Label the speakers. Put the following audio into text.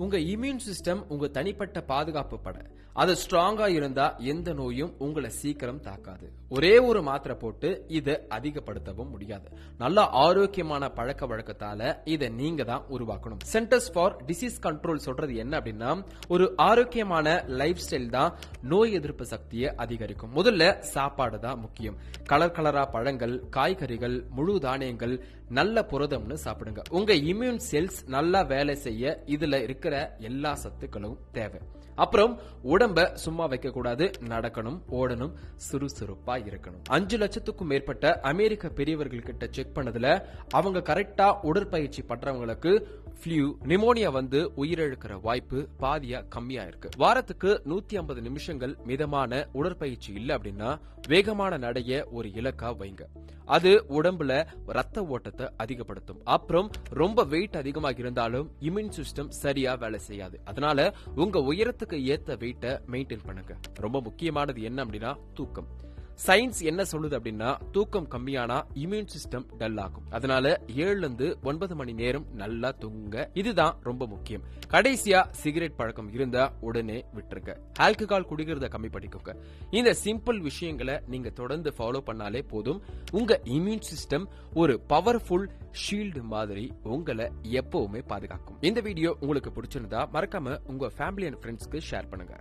Speaker 1: உங்க immune system உங்க தனிப்பட்ட பாதுகாப்பு பட அது ஸ்ட்ராங்கா இருந்தா எந்த நோயும் உங்களை சீக்கிரம் தாக்காது. ஒரே ஒரு மாத்திரை போட்டு இதை அதிகப்படுத்தவும் முடியாது. நல்ல ஆரோக்கியமான பழக்க வழக்கத்தால இதை நீங்க தான் உருவாக்கணும். சென்டர்ஸ் ஃபார் டிசீஸ் கண்ட்ரோல் சொல்றது என்ன அப்படின்னா ஒரு ஆரோக்கியமான லைஃப் ஸ்டைல் தான் நோய் எதிர்ப்பு சக்தியை அதிகரிக்கும். முதல்ல சாப்பாடு தான் முக்கியம். கலர் கலரா பழங்கள் காய்கறிகள் முழு தானியங்கள் நல்ல புரதம்னு சாப்பிடுங்க. உங்க இம்யூன் செல்ஸ் நல்லா வேலை செய்ய இதுல இருக்க இருக்கிற எல்லா சத்துக்களும் தேவை. அப்புறம் உடம்ப சும்மா வைக்க கூடாது நடக்கணும் ஓடணும் சுறுசுறுப்பா இருக்கணும். அஞ்சு லட்சத்துக்கும் மேற்பட்ட அமெரிக்க பெரியவர்கள் கிட்ட செக் பண்ணதுல அவங்க கரெக்டா உடற்பயிற்சி பண்றவங்களுக்கு ஃப்ளூ நிமோனியா வந்து உயிரிழக்கிற வாய்ப்பு பாதியா கம்மியா இருக்கு. வாரத்துக்கு நூத்தி ஐம்பது நிமிஷங்கள் மிதமான உடற்பயிற்சி இல்ல அப்படின்னா வேகமான நடைய ஒரு இலக்கா வைங்க. அது உடம்புல ரத்த ஓட்டத்தை அதிகப்படுத்தும். அப்புறம் ரொம்ப வெயிட் அதிகமாக இருந்தாலும் இம்யூன் சிஸ்டம் சரியா வேலை செய்யாது. அதனால உங்க உயரத்துக்கு ஏத்த வெயிட்டை மெயின்டைன் பண்ணுங்க. ரொம்ப முக்கியமானது என்ன அப்படின்னா தூக்கம். சயின்ஸ் என்ன சொல்லுது அப்படின்னா தூக்கம் கம்மியானா இம்யூன் சிஸ்டம் டல் ஆகும். அதனால ஏழுல இருந்து ஒன்பது மணி நேரம் நல்லா தூங்குங்க. இதுதான் ரொம்ப முக்கியம். கடைசியா சிகரெட் பழக்கம் இருந்தா உடனே விட்டுருங்க. ஆல்கஹால் குடிக்கிறத கம்மி பண்ணிக்கோங்க. இந்த சிம்பிள் விஷயங்களை நீங்க தொடர்ந்து ஃபாலோ பண்ணாலே போதும். உங்க இம்யூன் சிஸ்டம் ஒரு பவர்ஃபுல் ஷீல்டு மாதிரி உங்களை எப்பவுமே பாதுகாக்கும். இந்த வீடியோ உங்களுக்கு பிடிச்சிருந்தா மறக்காம உங்க ஃபேமிலி அண்ட் ஃப்ரெண்ட்ஸ்க்கு ஷேர் பண்ணுங்க.